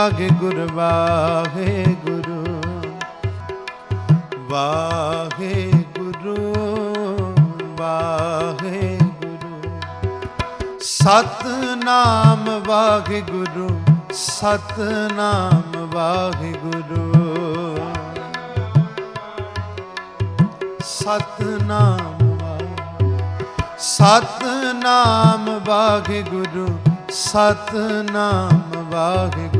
ਵਾਗੇ Gur ਵਾਗੇ Guru ਵਾਗੇ Guru ਵਾਗੇ Guru Satnam Waheguru Satnam Waheguru Satnam Satnam Waheguru Satnam Waheguru.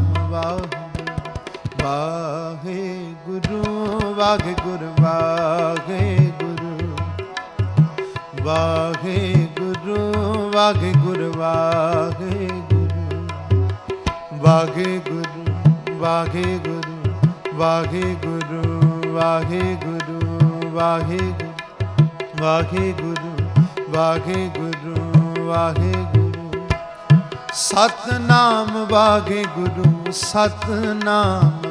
Waheguru Waheguru Waheguru Waheguru Waheguru Waheguru Waheguru Waheguru Waheguru Waheguru Waheguru Waheguru Waheguru Satnam Waheguru Satnam.